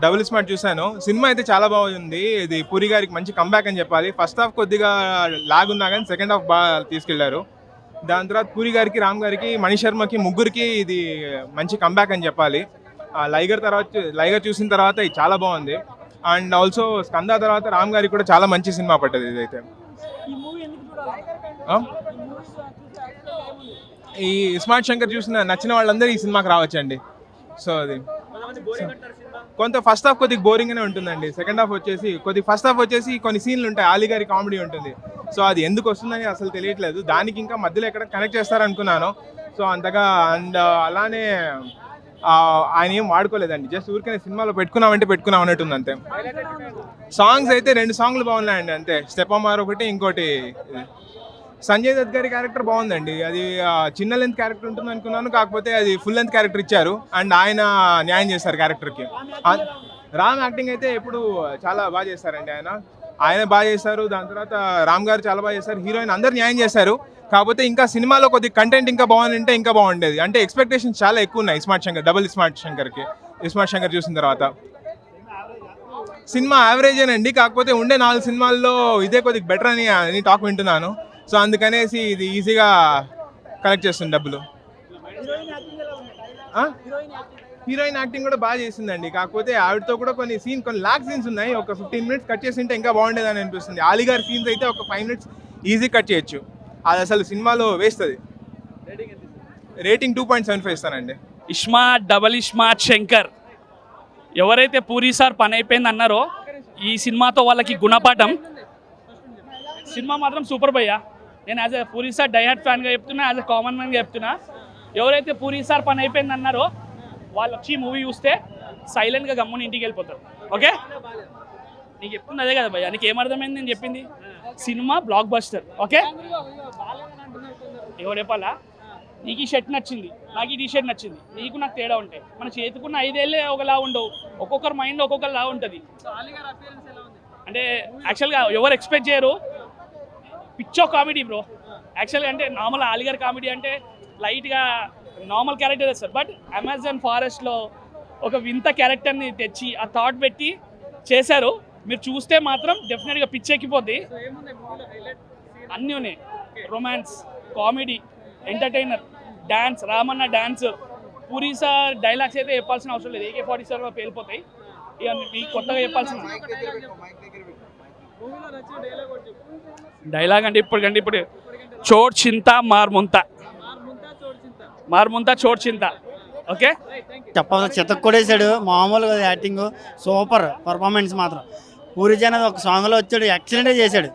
Double smart చూశాను. Cinema అయితే చాలా బాగుంది. ఇది పూరి గారికి మంచి కంబ్యాక్ అని చెప్పాలి. ఫస్ట్ హాఫ్ కొద్దిగా లాగ్ ఉన్నా కానీ సెకండ్ హాఫ్ బాగా తీసుకెళ్ళారు. దాని తర్వాత పూరి గారికి రామ్ గారికి మణి శర్మకి ముగ్గురికి ఇది మంచి కంబ్యాక్ అని చెప్పాలి. ఆ, లైగర్ తర్వాత లైగర్ చూసిన తర్వాత ఇది చాలా బాగుంది. అండ్ ఆల్సో స్కంద తర్వాత రామ్ గారికి కూడా చాలా మంచి సినిమా పడ్డది ఇదైతే? ఈ స్మార్ట్ శంకర్ చూసిన నచ్చిన వాళ్ళందరూ ఈ సినిమాకి రావచ్చండి. సో అది. కొంత ఫస్ట్ హాఫ్ కొద్దిగా బోరింగ్గానే ఉంటుందండి. సెకండ్ హాఫ్ వచ్చేసి కొద్దిగా ఫస్ట్ హాఫ్ వచ్చేసి కొన్ని సీన్లు ఉంటాయి. ఆలీ గారి కామెడీ ఉంటుంది. సో అది ఎందుకు వస్తుందని అసలు తెలియట్లేదు. దానికి ఇంకా మధ్యలో ఎక్కడ కనెక్ట్ చేస్తారనుకున్నాను. సో అంతగా అండ్ అలానే ఆ, ఆయన ఏం వాడుకోలేదండి. జస్ట్ ఊరికే సినిమాలో పెట్టుకున్నామంటే పెట్టుకున్నాం అన్నట్టుంది అంతే. సాంగ్స్ అయితే రెండు సాంగ్లు బాగున్నాయండి అంతే. స్టెప్ అమ్మార్ ఒకటి ఇంకోటి. సంజయ్ దత్ గారి క్యారెక్టర్ బాగుందండి. అది చిన్న లెంత్ క్యారెక్టర్ ఉంటుంది అనుకున్నాను కాకపోతే అది ఫుల్ లెంత్ క్యారెక్టర్ ఇచ్చారు. అండ్ ఆయన న్యాయం చేస్తారు క్యారెక్టర్కి. రామ్ యాక్టింగ్ అయితే ఎప్పుడు చాలా బాగా చేస్తారండి ఆయన. ఆయన బాగా చేశారు దాని తర్వాత రామ్ గారు చాలా బాగా చేశారు హీరోయిన్ అందరు న్యాయం చేశారు. కాకపోతే ఇంకా సినిమాలో కొద్ది కంటెంట్ ఇంకా బాగుందంటే ఇంకా బాగుండేది. అంటే ఎక్స్పెక్టేషన్స్ చాలా ఎక్కువ ఉన్నాయి స్మార్ట్ శంకర్ డబుల్ స్మార్ట్ శంకర్కి. స్మార్ట్ శంకర్ చూసిన తర్వాత. సినిమా యావరేజేనండి కాకపోతే ఉండే నాలుగు సినిమాల్లో ఇదే కొద్దిగా బెటర్ అని అని టాక్ వింటున్నాను. సో అందుకనేసి ఇది ఈజీగా కలెక్ట్ చేస్తుంది డబ్బులు. హీరోయిన్ యాక్టింగ్ కూడా బాగా చేసిందండి. కాకపోతే ఆవిడతో కూడా కొన్ని సీన్ కొన్ని లాక్ సీన్స్ ఉన్నాయి. ఒక ఫిఫ్టీన్ మినిట్స్ కట్ చేసి ఉంటే ఇంకా బాగుండేదని అనిపిస్తుంది. ఆలీ గారి సీన్స్ అయితే ఒక ఫైవ్ మినిట్స్ ఈజీ కట్ చేయొచ్చు. అది అసలు సినిమాలో వేస్ట్ అది. Rating two point seven five ఇస్తానండి. ఇష్మా డబల్ ఇష్మార్ట్ శంకర్. ఎవరైతే పూరి సార్ పని అయిపోయింది అన్నారో ఈ సినిమాతో వాళ్ళకి గుణపాఠం. సినిమా మాత్రం సూపర్ భయ్యా. నేను as a Puri sir diehard ఫ్యాన్గా చెప్తున్నా యాజ్ ఎ కామన్ మ్యాన్గా చెప్తున్నా. ఎవరైతే పూరి సార్ పని అయిపోయింది అన్నారో వాళ్ళు వచ్చి మూవీ చూస్తే సైలెంట్గా గమ్ముని ఇంటికి వెళ్ళిపోతారు. ఓకే? నీకు చెప్తుంది అదే కదా భయ్యా. నీకు ఏమర్థమైంది నేను చెప్పింది? సినిమా బ్లాక్ బస్టర్ ఓకే? ఎవరు చెప్పాలా? నీకు ఈ షర్ట్ నచ్చింది. నాకు ఈ టీ షర్ట్ నచ్చింది. నీకు నాకు తేడా ఉంటాయి మన చేతికున్న ఐదేళ్ళే ఒకలా ఉండవు. ఒక్కొక్కరి మైండ్ ఒక్కొక్కలా ఉంటుంది. అంటే యాక్చువల్గా ఎవరు ఎక్స్పెక్ట్ చేయరు. పిచ్చో కామెడీ బ్రో. యాక్చువల్గా అంటే నార్మల్ ఆలిగర్ కామెడీ అంటే లైట్గా నార్మల్ క్యారెక్టర్ వేస్తారు బట్ అమెజాన్ ఫారెస్ట్లో ఒక వింత క్యారెక్టర్ని తెచ్చి ఆ థాట్ పెట్టి చేశారు. మీరు చూస్తే మాత్రం డెఫినెట్గా పిచ్చెక్కిపోద్ది అన్నీ ఉన్నాయి. Romance comedy entertainer dance Ramanna dance Puri sir dialogues అయితే చెప్పాల్సిన అవసరం లేదు. ఏకే ఫార్టీ సెవెన్ పేలిపోతాయి ఇక మీకు కొత్తగా చెప్పాల్సిన డైలాగ్ అంటే ఇప్పటికంటే ఇప్పుడు చోట్ చింత మార్ముంత మార్ముంత చోట్ చింత. ఓకే? చెప్పాలి చితక్ కొడేశాడు మామూలుగా యాక్టింగ్ సూపర్ పర్ఫార్మెన్స్ మాత్రం. పూరి అనేది ఒక సాంగ్లో వచ్చాడు ఎక్సలెంటే చేశాడు.